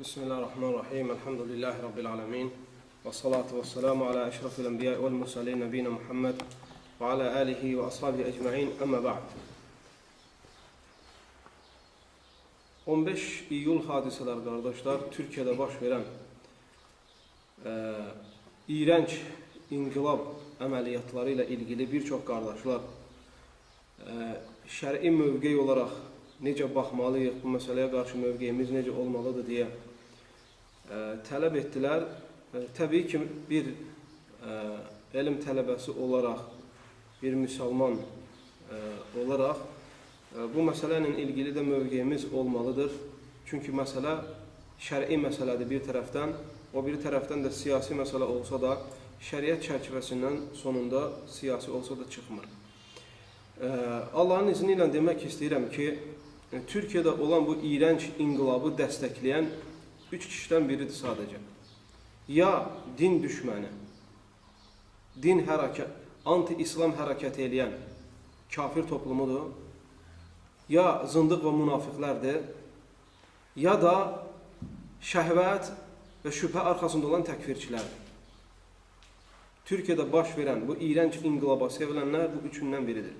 Bismillahirrahmanirrahim. Elhamdülillahi Rabbil alemin. Və salatu və salamu alə əşrafil ənbiyə vəl mürsəlin nəbiyinə Muhammed və alə alihi və ashabi ecma'in. Əmmə ba'd. 15 iyul hadisələr qardaşlar, Türkiyədə baş verən ə, e, iyrənc inqilab əməliyyatları ilə ilgili bir çox qardaşlar ə, e, şəri mövqey olaraq necə baxmalıyıq, bu məsələyə qarşı mövqeyimiz necə olmalıdır deyə tələb etdilər. Təbii ki, bir ə, elm tələbəsi olaraq, bir müsəlman ə, olaraq ə, bu məsələ ilə ilgili də mövqeyimiz olmalıdır. Çünki məsələ şər'i məsələdir bir tərəfdən, o bir tərəfdən də siyasi məsələ olsa da, şəriət çərçivəsindən sonunda siyasi olsa da çıxmır. Allahın izni ilə demək istəyirəm ki, e, Türkiyədə olan bu iyrənc inqilabı dəstəkləyən üç kişidən biridir sadəcə. Ya din düşməni, din hərəkət, anti-İslam hərəkəti eləyən kafir toplumudur, ya zındıq və münafiqlərdir, ya da şəhvət və şübhə arxasında olan təkfirçilərdir. Türkiyədə baş verən bu iyrənc inqilaba sevilənlər bu üçündən biridir.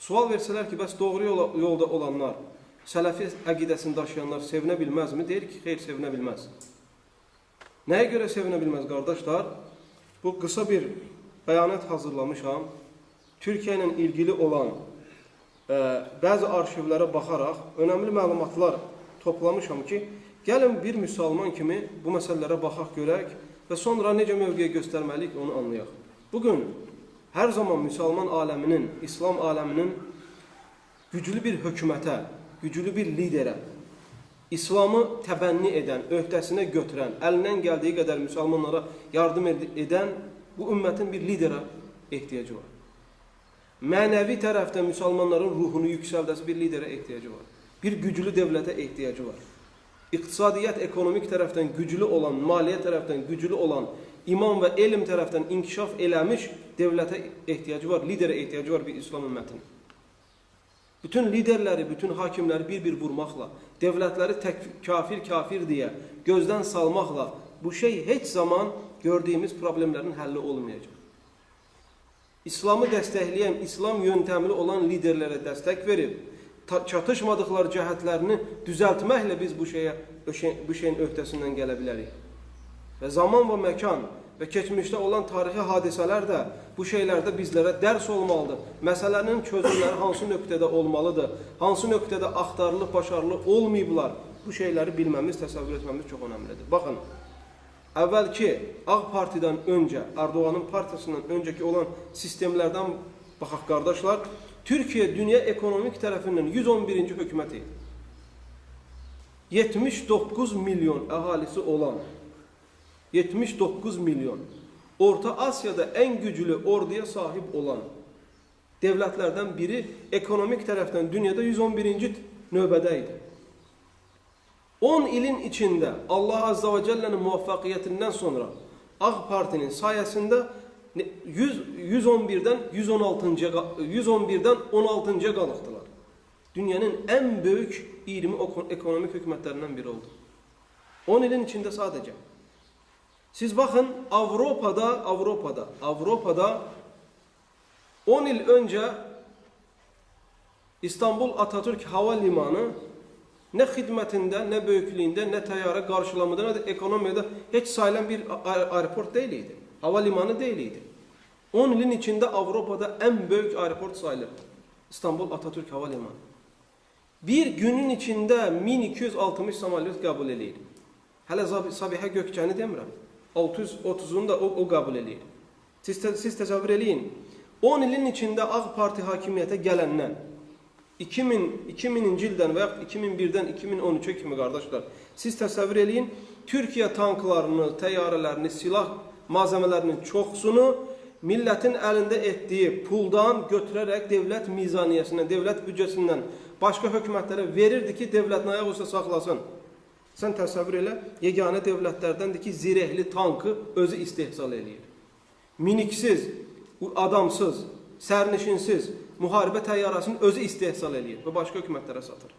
Sual versələr ki, bəs doğru yola, yolda olanlar, sələfi əqidəsini daşıyanlar sevinə bilməzmi? Deyir ki, xeyr, sevinə bilməz. Nəyə görə sevinə bilməz, qardaşlar? Bu qısa bir bəyanət hazırlamışam. Türkiyə ilə ilgili olan ə, bəzi arşivlərə baxaraq önəmli məlumatlar toplamışam ki, gəlin bir müsəlman kimi bu məsələlərə baxaq görək və sonra necə mövqeyə göstərməliyik onu anlayaq. Bugün hər zaman müsəlman aləminin, İslam aləminin güclü bir hökumətə, güclü bir liderə, İslamı təbənni edən, öhdəsinə götürən, əlindən gəldiyi qədər müsəlmanlara yardım ed edən bu ümmətin bir liderə ehtiyacı var. Mənəvi tərəfdən müsəlmanların ruhunu yüksəldəsi bir liderə ehtiyacı var. Bir güclü dövlətə ehtiyacı var. İqtisadiyyat, ekonomik tərəfdən güclü olan, maliyyə tərəfdən güclü olan, iman və elm tərəfdən inkişaf eləmiş dövlətə ehtiyacı var, liderə ehtiyacı var bir İslam ümmətinin. Bütün liderləri, bütün hakimləri bir-bir vurmaqla, dövlətləri tək kafir kafir deyə gözdən salmaqla bu şey heç zaman gördüyümüz problemlərin həlli olmayacaq. İslamı dəstəkləyən, İslam yöntəmli olan liderlərə dəstək verib, çatışmadıqları cəhətlərini düzəltməklə biz bu şeyə bu şeyin öhdəsindən gələ bilərik. Və zaman və məkan və keçmişdə olan tarixi hadisələr də bu şeylərdə bizlərə dərs olmalıdır. Məsələnin çözümləri hansı nöqtədə olmalıdır, hansı nöqtədə axtarılıb, başarılı olmayıblar, bu şeyləri bilməmiz, təsəvvür etməmiz çox önəmlidir. Baxın, əvvəlki Ağ Partidən öncə, Erdoğanın partiyasından öncəki olan sistemlərdən baxaq qardaşlar, Türkiyə dünya ekonomik tərəfindən 111-ci hökumət idi. 79 milyon əhalisi olan 79 milyon Orta Asiyada ən güclü orduya sahib olan devlətlərdən biri ekonomik tərəfdən dünyada 111-ci növbədə idi. 10 ilin içində Allah Azza və Cəllənin müvəffəqiyyətindən sonra Ağ Partinin sayəsində 100, 111-dən 116-cı 111-dən 16-cıya qalıqdılar. Dünyanın ən böyük 20 ekonomik hökumətlərindən biri oldu. 10 ilin içində sadəcə. Siz baxın Avropada, Avropada, Avropada 10 il öncə İstanbul Atatürk Hava Limanı nə xidmətində, nə böyüklüyündə, nə təyyarə qarşılamada, nə də ekonomiyada heç sayılan bir aeroport deyil idi. Hava limanı deyil idi. 10 ilin içində Avropada ən böyük aeroport sayılır. İstanbul Atatürk Hava Limanı. Bir günün içində 1260 samolyot qəbul edir. Hələ Sabihə Gökçəni demirəm. 630-unu da o, o qəbul edir. Siz, siz təsəvvür eləyin. 10 ilin içində Ağ Parti hakimiyyətə gələndən 2000, 2000-ci ildən və yaxud 2001-dən 2013-ə kimi qardaşlar, siz təsəvvür eləyin, Türkiyə tanklarını, təyyarələrini, silah malzəmələrinin çoxsunu millətin əlində etdiyi puldan götürərək dövlət mizaniyyəsindən, dövlət büdcəsindən başqa hökumətlərə verirdi ki, dövlətin ayaq üstə saxlasın. Sən təsəvvür elə, yeganə dövlətlərdəndir ki, zirehli tankı özü istehsal eləyir. Miniksiz, adamsız, sərnişinsiz müharibə təyyarəsini özü istehsal eləyir və başqa hökumətlərə satır.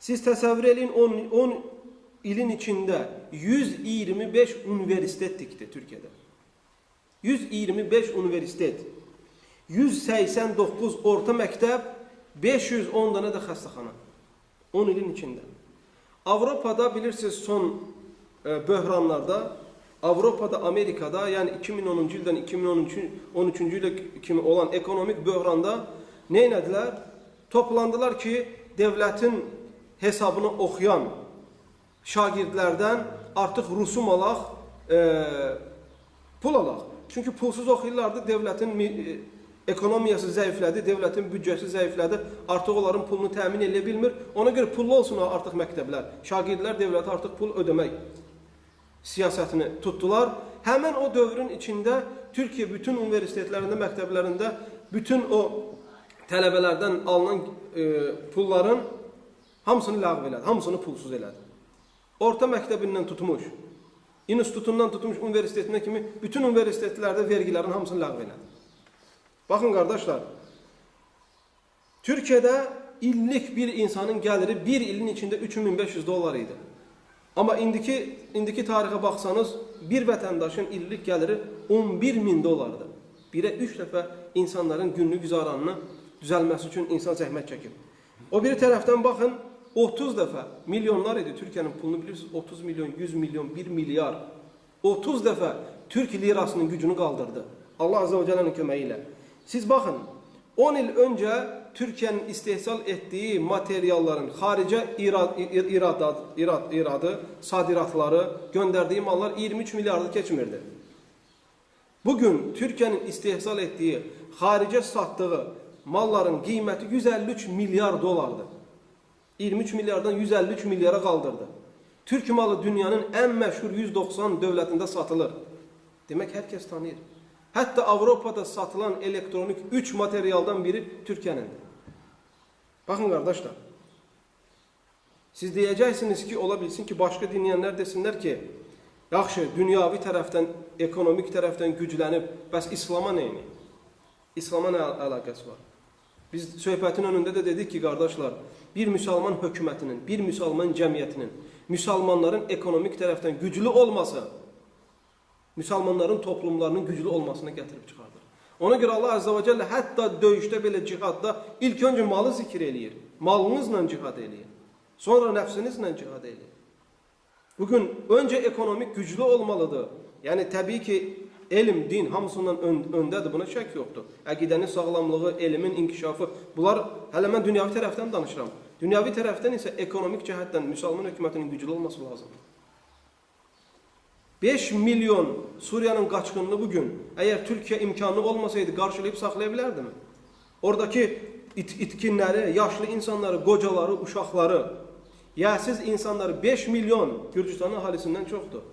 Siz təsəvvür edin 10, 10 ilin içində 125 universitet dikti Türkiyədə. 125 universitet, 189 orta məktəb, 510 dənə də xəstəxana. 10 ilin içində. Avropada bilirsiniz son e, böhranlarda Avropada, Amerikada, yəni 2010-cu ildən 2013-cü ilə kimi olan ekonomik böhranda nə etdilər? Toplandılar ki, devlətin hesabını oxuyan şagirdlərdən artıq rusum alaq, e, pul alaq. Çünki pulsuz oxuyurlardı, devlətin e, ekonomiyası zəiflədi, devlətin büdcəsi zəiflədi, artıq onların pulunu təmin edə bilmir. Ona görə pullu olsun artıq məktəblər. Şagirdlər dövlətə artıq pul ödəmək siyasətini tutdular. Həmən o dövrün içində Türkiyə bütün universitetlərində, məktəblərində bütün o tələbələrdən alınan e, pulların hamısını ləğv elədi, hamısını pulsuz elədi. Orta məktəbindən tutmuş, institutundan tutmuş universitetinə kimi bütün universitetlərdə vergilərin hamısını ləğv elədi. Baxın qardaşlar, Türkiyədə illik bir insanın gəliri bir ilin içində 3500 dollar idi. Amma indiki indiki tarixə baxsanız, bir vətəndaşın illik gəliri 11 min dollardır. Birə 3 dəfə insanların günlük güzaranını düzəlməsi üçün insan zəhmət çəkir. O biri tərəfdən baxın, 30 dəfə milyonlar idi Türkiyənin pulunu bilirsiniz, 30 milyon, 100 milyon, 1 milyar. 30 dəfə Türk lirasının gücünü qaldırdı. Allah Azze ve Celle'nin köməyi ilə. Siz baxın, 10 il öncə Türkiyənin istehsal etdiyi materialların xaricə irad, iradat, irad, iradı, sadiratları, göndərdiyi mallar 23 milyardı keçmirdi. Bugün Türkiyənin istehsal etdiyi, xaricə satdığı malların qiyməti 153 milyar dolardır. 23 milyardan 153 milyara qaldırdı. Türk malı dünyanın ən məşhur 190 dövlətində satılır. Demək, hər kəs tanıyır. Hətta Avropada satılan elektronik 3 materialdan biri Türkiyənindir. Baxın qardaşlar. Siz deyəcəksiniz ki, ola bilsin ki, başqa dinləyənlər desinlər ki, yaxşı, dünyavi tərəfdən, ekonomik tərəfdən güclənib, bəs İslama neyini? İslama nə əlaqəsi var? Biz söhbətin önündə də dedik ki, qardaşlar, bir müsəlman hökumətinin, bir müsəlman cəmiyyətinin, müsəlmanların ekonomik tərəfdən güclü olması, müsəlmanların toplumlarının güclü olmasına gətirib çıxardır. Ona görə Allah Azza və Cəllə hətta döyüşdə belə cihadda ilk öncə malı zikr eləyir. Malınızla cihad eləyir. Sonra nəfsinizlə cihad eləyir. Bugün öncə ekonomik güclü olmalıdır. Yəni təbii ki, elm, din hamısından ön, öndədir. Buna şək yoxdur. Əqidənin sağlamlığı, elmin inkişafı, bunlar hələ mən dünyavi tərəfdən danışıram. Dünyavi tərəfdən isə ekonomik cəhətdən müsəlman hökumətinin güclü olması lazımdır. 5 milyon Suriyanın qaçqınını bugün əgər Türkiyə imkanı olmasaydı qarşılayıb saxlaya bilərdimi? Oradakı it itkinləri, yaşlı insanları, qocaları, uşaqları, yəsiz insanları 5 milyon Gürcüstan əhalisindən çoxdur.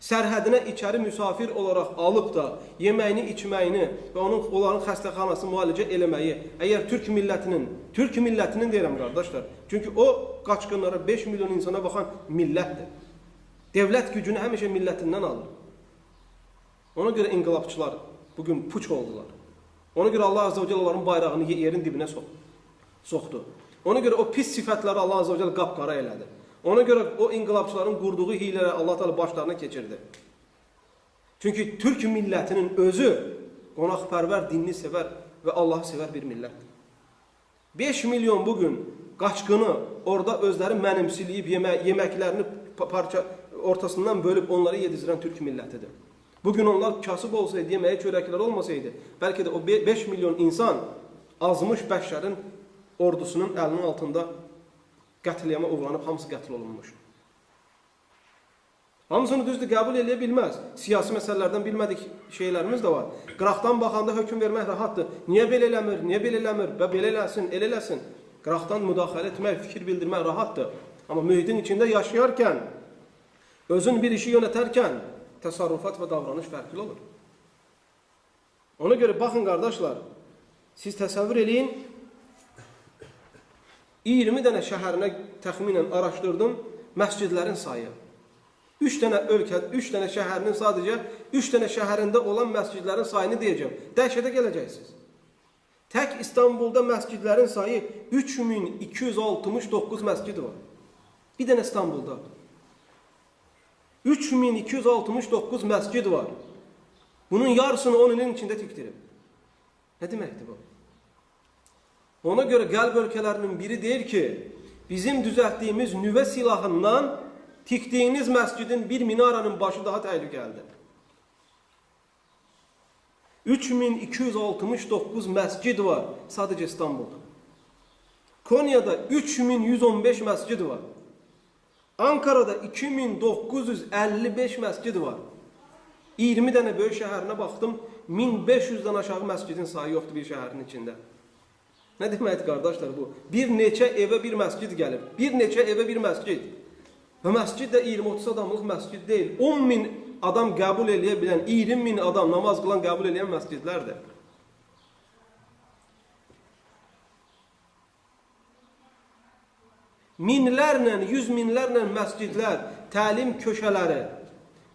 Sərhədinə içəri müsafir olaraq alıb da yeməyini, içməyini və onun onların xəstəxanası müalicə eləməyi, əgər Türk millətinin, Türk millətinin deyirəm qardaşlar, çünki o qaçqınlara 5 milyon insana baxan millətdir. Devlət gücünü həmişə millətindən alır. Ona görə inqilabçılar bugün puç oldular. Ona görə Allah Azze ve Celle onların bayrağını yerin dibinə sox soxdu. Ona görə o pis sifətləri Allah Azze ve Celle qapqara elədi. Ona görə o inqilabçıların qurduğu hilələri Allah Teala başlarına keçirdi. Çünki Türk millətinin özü qonaqpərvər, dinini sevər və Allahı sevər bir millətdir. 5 milyon bugün qaçqını orada özləri mənimsiləyib yemək, yeməklərini parça ortasından bölüb onları yedizdirən türk millətidir. Bugün onlar kasıb olsaydı, yeməyə çörəklər olmasaydı, bəlkə də o 5 milyon insan azmış bəşərin ordusunun əlinin altında qətliyama uğranıb hamısı qətl olunmuş. Hamısını düzdür qəbul eləyə bilməz. Siyasi məsələlərdən bilmədik şeylərimiz də var. Qıraqdan baxanda hökm vermək rahatdır. Niyə belə eləmir? Niyə belə eləmir? Və belə eləsin, elə eləsin. Qıraqdan müdaxilə etmək, fikir bildirmək rahatdır. Amma mühitin içində yaşayarkən Özün bir işi yönətərkən təsarrufat və davranış fərqli olur. Ona görə baxın qardaşlar, siz təsəvvür eləyin, 20 dənə şəhərinə təxminən araşdırdım məscidlərin sayı. 3 dənə ölkə, 3 dənə şəhərinin sadəcə 3 dənə şəhərində olan məscidlərin sayını deyəcəm. Dəhşətə gələcəksiniz. Tək İstanbulda məscidlərin sayı 3269 məscid var. Bir dənə İstanbulda. 3269 məscid var. Bunun yarısını 10 ilin içində tikdirib. Nə deməkdir bu? Ona görə qəlb ölkələrinin biri deyir ki, bizim düzəltdiyimiz nüvə silahından tikdiyiniz məscidin bir minaranın başı daha təhlükəlidir. 3269 məscid var sadəcə İstanbulda. Konya'da 3115 məscid var. Ankara'da 2955 məscid var. 20 dənə böyük şəhərinə baxdım, 1500-dən aşağı məscidin sayı yoxdur bir şəhərin içində. Nə deməkdir qardaşlar bu? Bir neçə evə bir məscid gəlib. Bir neçə evə bir məscid. Və məscid də 20-30 adamlıq məscid deyil. 10 min adam qəbul eləyə bilən, 20 min adam namaz qılan qəbul eləyən məscidlərdir. Minlərlə, yüz minlərlə məscidlər, təlim köşələri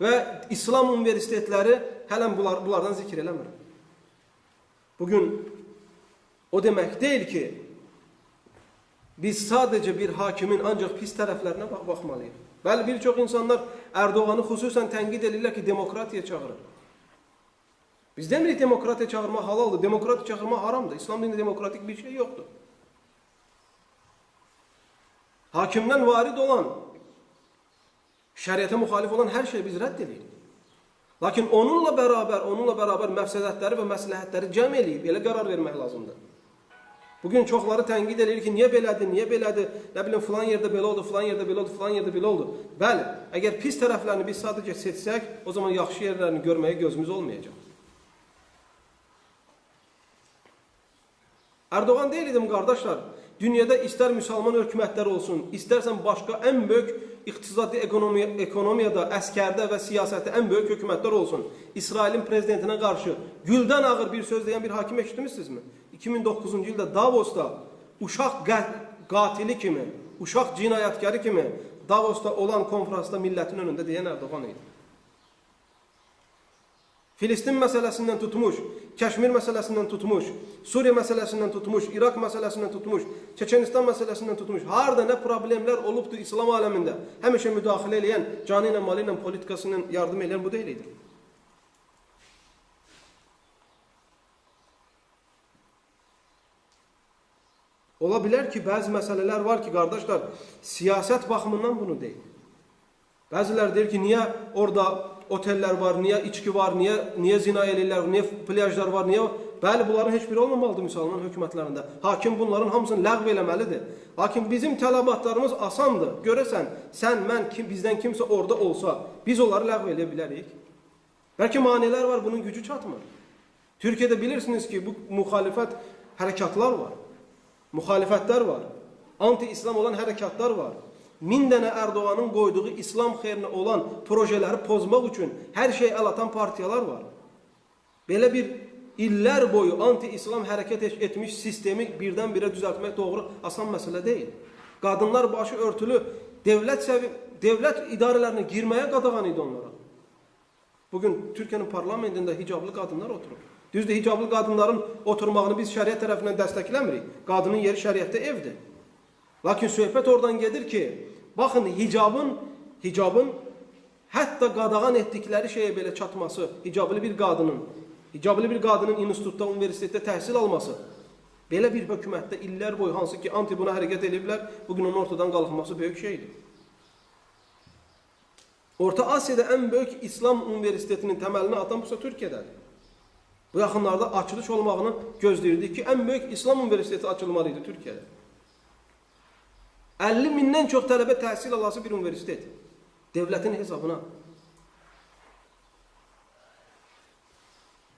və İslam universitetləri hələn bunlar, bunlardan zikr eləmir. Bugün o demək deyil ki, biz sadəcə bir hakimin ancaq pis tərəflərinə bax baxmalıyıq. Bəli, bir çox insanlar Erdoğanı xüsusən tənqid edirlər ki, demokratiya çağırır. Biz demirik demokratiya çağırma halaldır, demokratiya çağırma haramdır. İslam dinində demokratik bir şey yoxdur. Hakimdən varid olan, şəriətə müxalif olan hər şey biz rədd edirik. Lakin onunla bərabər, onunla bərabər məfsədətləri və məsləhətləri cəm eləyib, elə qərar vermək lazımdır. Bugün çoxları tənqid edir ki, niyə belədir, niyə belədir, nə bilim, filan yerdə belə oldu, filan yerdə belə oldu, filan yerdə belə oldu. Bəli, əgər pis tərəflərini biz sadəcə seçsək, o zaman yaxşı yerlərini görməyə gözümüz olmayacaq. Erdoğan deyil idim qardaşlar, dünyada istər müsəlman hökumətlər olsun, istərsən başqa ən böyük iqtisadi ekonomiya, ekonomiyada, əskərdə və siyasətdə ən böyük hökumətlər olsun. İsrailin prezidentinə qarşı güldən ağır bir söz deyən bir hakim eşitmişsinizmi? 2009-cu ildə Davosda uşaq qatili kimi, uşaq cinayətkarı kimi Davosda olan konfransda millətin önündə deyən Erdoğan idi. Filistin məsələsindən tutmuş, Kəşmir məsələsindən tutmuş, Suriya məsələsindən tutmuş, İraq məsələsindən tutmuş, Çeçenistan məsələsindən tutmuş, harada nə problemlər olubdur İslam aləmində, həmişə müdaxilə eləyən, canı ilə, malı ilə, politikasının yardım edən bu deyil idi. Ola bilər ki, bəzi məsələlər var ki, qardaşlar, siyasət baxımından bunu deyil. Bəzilər deyir ki, niyə orada otellər var, niyə içki var, niyə niyə zina eləyirlər, niyə plyajlar var, niyə Bəli, bunların heç biri olmamalıdır müsəlman hökumətlərində. Hakim bunların hamısını ləğv eləməlidir. Lakin bizim tələbatlarımız asandır. Görəsən, sən, mən, kim, bizdən kimsə orada olsa, biz onları ləğv eləyə bilərik. Bəlkə maneələr var, bunun gücü çatmır. Türkiyədə bilirsiniz ki, bu müxalifət hərəkatlar var. Müxalifətlər var. Anti-İslam olan hərəkatlar var. Min dənə Erdoğanın qoyduğu İslam xeyrinə olan projeləri pozmaq üçün hər şey əl atan partiyalar var. Belə bir illər boyu anti-İslam hərəkət etmiş sistemi birdən-birə düzəltmək doğru asan məsələ deyil. Qadınlar başı örtülü devlət səvi devlət idarələrinə girməyə qadağan idi onlara. Bugün Türkiyənin parlamentində hicablı qadınlar oturur. Düzdür, hicablı qadınların oturmağını biz şəriət tərəfindən dəstəkləmirik. Qadının yeri şəriətdə evdir. Lakin söhbət oradan gedir ki, baxın hicabın, hicabın hətta qadağan etdikləri şeyə belə çatması, hicablı bir qadının, hicablı bir qadının institutda, universitetdə təhsil alması, belə bir hökumətdə illər boyu hansı ki, anti buna hərəkət ediblər, bugün onun ortadan qalxması böyük şeydir. Orta Asiyada ən böyük İslam universitetinin təməlini atan bu Türkiyədədir. Bu yaxınlarda açılış olmağını gözləyirdik ki, ən böyük İslam universiteti açılmalıydı Türkiyədə. 50 mindən çox tələbə təhsil alası bir universitet. Devlətin hesabına.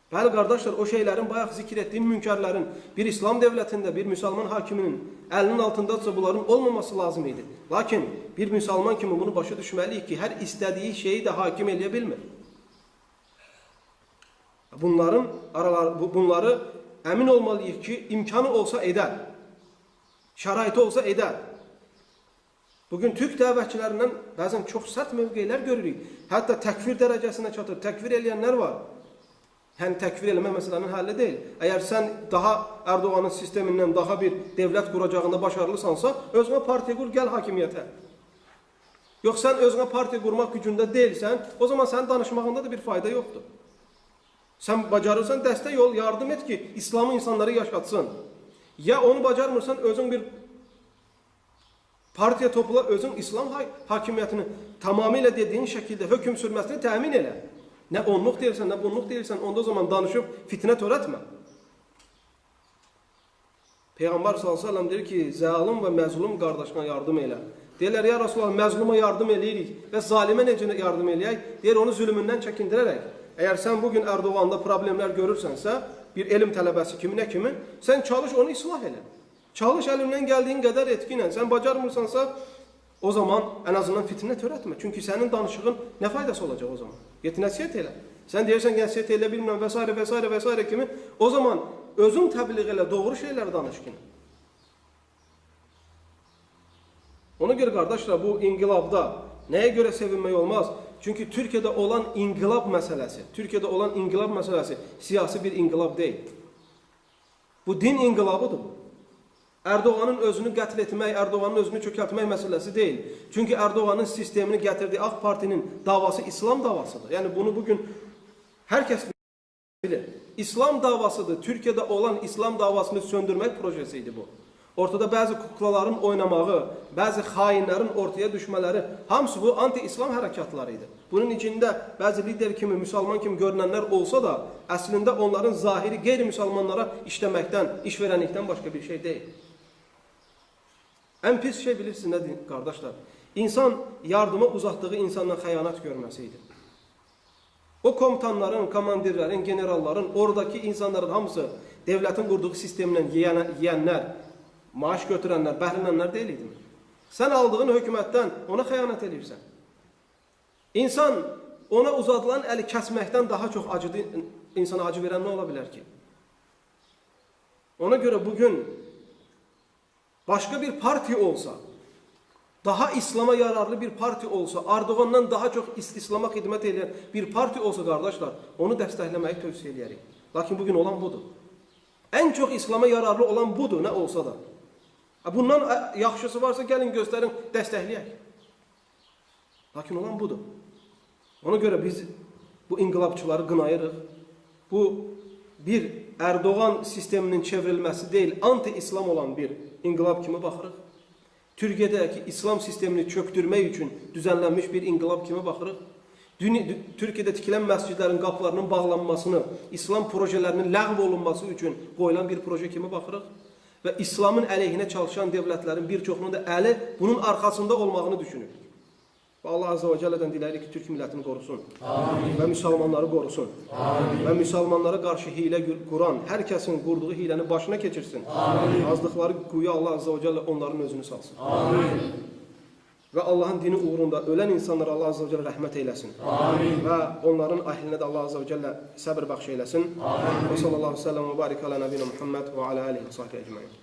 Bəli qardaşlar, o şeylərin bayaq zikr etdiyim münkarların bir İslam dövlətində, bir müsəlman hakiminin əlinin altındadsa bunların olmaması lazım idi. Lakin bir müsəlman kimi bunu başa düşməliyik ki, hər istədiyi şeyi də hakim eləyə bilmir. Bunların aralar, bunları əmin olmalıyıq ki, imkanı olsa edər. Şəraiti olsa edər. Bugün Türk dəvətçilərindən bəzən çox sərt mövqeylər görürük. Hətta təkfir dərəcəsinə çatır. Təkfir eləyənlər var. Yəni təkfir eləmək məsələnin həlli deyil. Əgər sən daha Ərdoğanın sistemindən daha bir dövlət quracağında başarılısansa, özünə partiya qur, gəl hakimiyyətə. Yox sən özünə partiya qurmaq gücündə deyilsən, o zaman sənin danışmağında da bir fayda yoxdur. Sən bacarırsan dəstək ol, yardım et ki, İslamı insanları yaşatsın. Ya onu bacarmırsan özün bir partiya topla, özün İslam ha hakimiyyətini tamamilə dediyin şəkildə hökm sürməsini təmin elə. Nə onluq deyirsən, nə bunluq deyirsən, onda o zaman danışıb fitnə törətmə. Peyğəmbər s.ə.v deyir ki, zəlim və məzlum qardaşına yardım elə. Deyirlər, ya Rasulullah, məzluma yardım eləyirik və zalimə necə yardım eləyək? Deyir, onu zülmündən çəkindirərək. Əgər sən bugün Ərdoğanda problemlər görürsənsə, bir elm tələbəsi kimi nə kimi, sən çalış onu islah elə. Çalış əlindən gəldiyin qədər etkinlə. Sən bacarmırsansa, o zaman ən azından fitnə törətmə. Çünki sənin danışığın nə faydası olacaq o zaman? Get nəsihət elə. Sən deyirsən ki, nəsihət elə bilmirəm və s. və s. və s. kimi, o zaman özün təbliğ elə, doğru şeyləri danış ki. Ona görə qardaşlar, bu inqilabda nəyə görə sevinmək olmaz? Çünki Türkiyədə olan inqilab məsələsi, Türkiyədə olan inqilab məsələsi siyasi bir inqilab deyil. Bu din inqilabıdır bu. Erdoğanın özünü qətl etmək, Erdoğanın özünü çökəltmək məsələsi deyil. Çünki Erdoğanın sistemini gətirdiyi AK Partinin davası İslam davasıdır. Yəni bunu bugün hər kəs bilir. İslam davasıdır. Türkiyədə olan İslam davasını söndürmək projesi idi bu. Ortada bəzi kuklaların oynamağı, bəzi xainlərin ortaya düşmələri, hamısı bu anti-İslam hərəkatları idi. Bunun içində bəzi lider kimi, müsəlman kimi görünənlər olsa da, əslində onların zahiri qeyri-müsəlmanlara işləməkdən, iş verənlikdən başqa bir şey deyil. Ən pis şey bilirsiniz nədir, qardaşlar? İnsan yardıma uzatdığı insanla xəyanət görməsi idi. O komutanların, komandirlərin, generalların, oradakı insanların hamısı devlətin qurduğu sistemlə yiyənlər, maaş götürənlər, bəhrələnlər deyil idimi? Sən aldığın hökumətdən ona xəyanət edirsən. İnsan ona uzadılan əli kəsməkdən daha çox acıdı, insana acı verən nə ola bilər ki? Ona görə bugün başqa bir partiya olsa, daha İslama yararlı bir partiya olsa, Erdoğandan daha çox İslama xidmət edən bir partiya olsa, qardaşlar, onu dəstəkləməyi tövsiyə edərik. Lakin bugün olan budur. Ən çox İslama yararlı olan budur, nə olsa da. Bundan yaxşısı varsa gəlin göstərin, dəstəkləyək. Lakin olan budur. Ona görə biz bu inqilabçıları qınayırıq. Bu bir Erdoğan sisteminin çevrilməsi deyil, anti-İslam olan bir inqilab kimi baxırıq. Türkiyədəki İslam sistemini çöktürmək üçün düzənlənmiş bir inqilab kimi baxırıq. Türkiyədə tikilən məscidlərin qapılarının bağlanmasını, İslam projelərinin ləğv olunması üçün qoyulan bir proje kimi baxırıq və İslamın əleyhinə çalışan dövlətlərin bir çoxunun da əli bunun arxasında olmağını düşünür. Və Allah Azze və Cəllədən diləyirik ki, Türk millətini qorusun. Amin. Və müsəlmanları qorusun. Amin. Və müsəlmanlara qarşı hilə quran, hər kəsin qurduğu hiləni başına keçirsin. Amin. Azdıqları quyu Allah Azze və Cəllə onların özünü salsın. Amin. Və Allahın dini uğrunda ölən insanlara Allah Azze və Cəllə rəhmət eyləsin. Amin. Və onların əhlinə də Allah Azze və Cəllə səbir bəxş eyləsin. Amin. Və sallallahu aleyhi və səlləm və barik alə nəbinə Muhammed və alə alihi və sahbihi əcməin.